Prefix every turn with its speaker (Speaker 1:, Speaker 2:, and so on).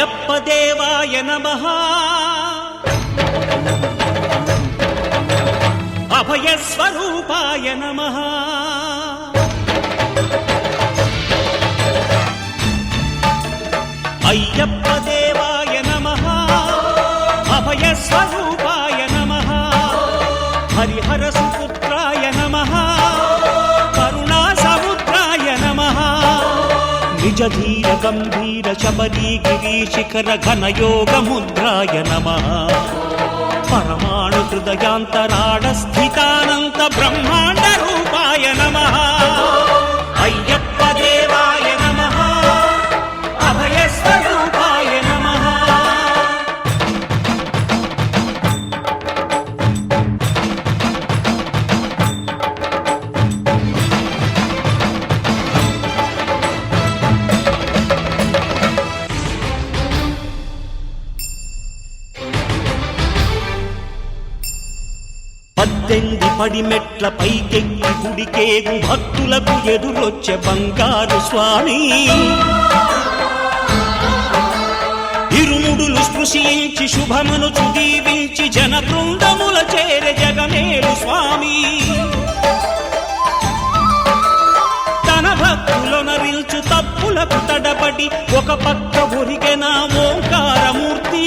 Speaker 1: అయ్యప్ప
Speaker 2: దేవాయ నమ. అభయస్వరూపాయ నమ. అయ్యప్ప దేవాయ నమ. అభయస్వరూపాయ నమ. హరిహర సుపుత్రాయ నమ. నిజ ధీర గంభీర శబరీ గిరి శిఖర ఘన యోగ ముద్రాయ నమ. పరమాణు హృదయాంతరాడస్థ పద్దెనిమిది పడి మెట్ల పైకెక్కి గుడికేగు భక్తులకు ఎదురొచ్చే బంగారు స్వామి. ఇరుముడులు స్పృశించి శుభమును చుదీవించి జన బృందముల చేరే జగమేలు స్వామి. తన భక్తులొనరిల్చు తప్పులకు తడబడి ఒక పక్క ఒరిగెన ఓంకారమూర్తి.